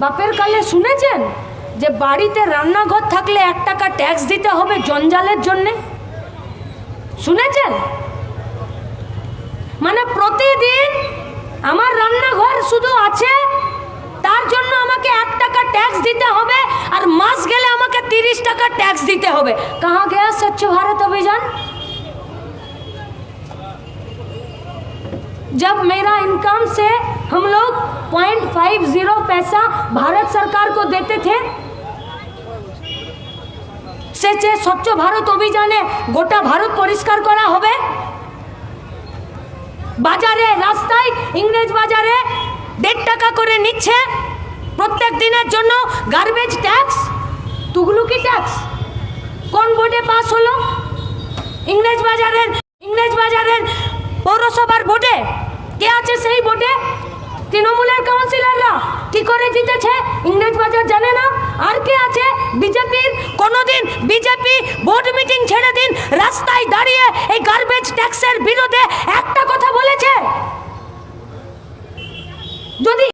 বাপের কালে শুনেছেন যে বাড়িতে রান্নাঘর থাকলে এক টাকা ট্যাক্স দিতে হবে জঞ্জালের জন্যে? শুনেছেন? মানে প্রতিদিন আমার রান্নাঘর শুধু আছে, তার জন্য আমাকে এক টাকা ট্যাক্স দিতে হবে আর মাস গেলে আমাকে তিরিশ টাকা ট্যাক্স দিতে হবে। কাহা গয়া স্বচ্ছ ভারত অভিযান? जब मेरा इनकम से हम लोग पॉइंट फाइव जीरो पैसा भारत सरकार को देते थे সে যে স্বচ্ছ ভারত অভিযানে গোটা ভারত পরিষ্কার করা হবে বাজারে রাস্তায় ইংরেজ বাজারে দেড় টাকা করে নিচ্ছে প্রত্যেক দিনের জন্য গার্বেজ ট্যাক্স তুগলুকি ট্যাক্স কোন বোর্ডে পাস হলো ইংরেজ বাজারের ইংরেজ বাজারের পৌরসভার ভোটে কে আছে সেই ভোটে? তৃণমূলের কাউন্সিলাররা কি করে জিতেছে? ইংরেজ বাজার জানে না। আর কে আছে? বিজেপির। কোনোদিন বিজেপি বোর্ড মিটিং ছেড়ে দিন, রাস্তায় দাঁড়িয়ে এই গার্বেজ ট্যাক্সের বিরোধী